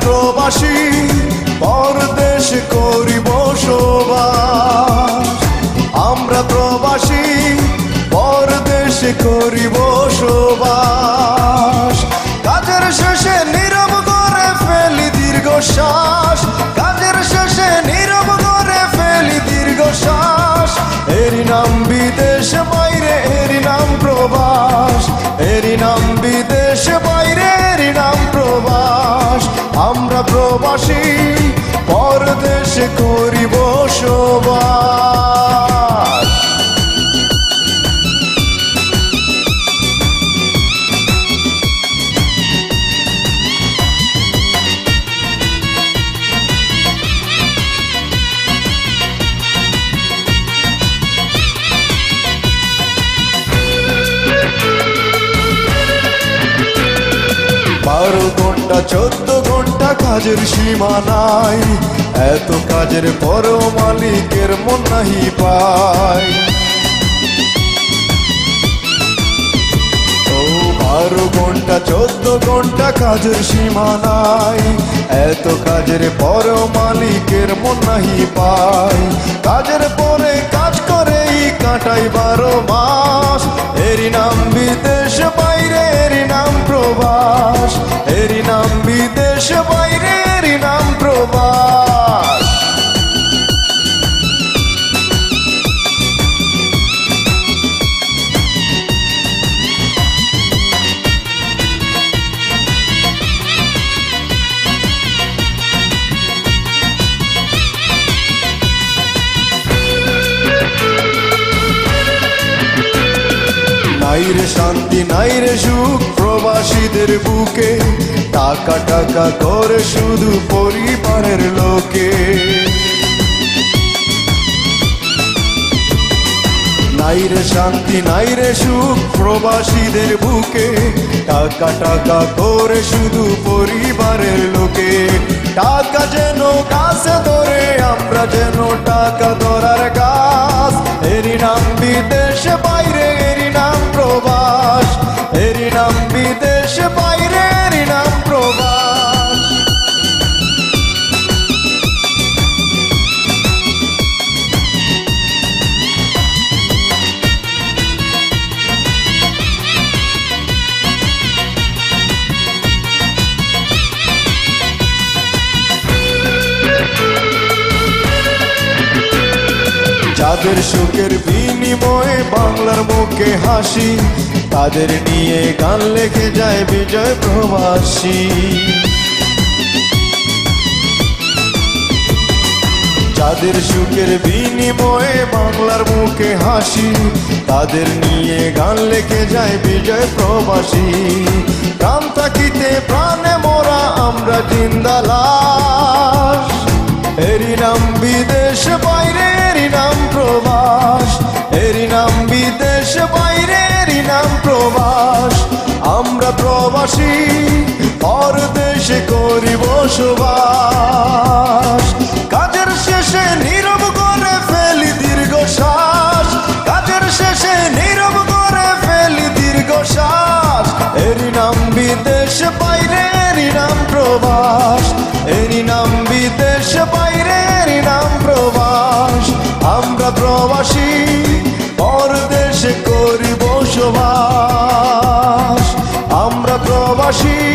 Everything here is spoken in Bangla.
প্রবাসী পরদেশ করিব বসবাস আমরা প্রবাসী পরদেশ করিব বসবাস বারো ঘণ্টা, চোদ্দ ঘণ্টা কাজের সীমা নাই। এত কাজের পরও মালিকের মন নাহি পায়। বারো ঘণ্টা, চোদ্দ ঘণ্টা কাজের সীমা নাই। এত কাজের পরও মালিকের মন নাহি পায়। কাজের পরে কাজ করেই কাটাই বারো মাস। এরই নাম বিদেশ বাইরে এরই নাম প্রবাস। বিদেশ বাইরে এরই নাম প্রবাস নাই শান্তি নাই রে সুখ প্রবাসীদের বুকে টাকা টাকা করে শুধু পরিবারের লোকে। নাই রে শান্তি, নাই রে সুখ, প্রবাসীদের বুকে। টাকা টাকা করে শুধু পরিবারের লোকে। টাকা যেন কাছে ধরে, আমরা যেন টাকা ধরার যাদের সুখের বিনিময়ে বাংলার মুখে হাসি। তাদের নিয়ে গান লেখে যায় বিজয় প্রবাসী। যাদের সুখের বিনিময়ে বাংলার মুখে হাসি, তাদের নিয়ে গান লেখে যায় বিজয় প্রবাসী। প্রাণ থাকিতে প্রাণে মোরা, আমরা জিন্দালাস এরই নাম বিদেশ এরই নাম বিদেশ বাইরে এরই নাম প্রবাস। আমরা প্রবাসী পরদেশে করি বসবাস কাজের শেষে নীরব করে ফেলি দীর্ঘশ্বাস। কাজের শেষে নীরব করে ফেলি দীর্ঘশ্বাস। এরই নাম বিদেশ বাইরে এরই নাম প্রবাস। এরই নাম বিদেশ বাইরে এরই নাম প্রবাস। আমরা প্রবাসী আমরা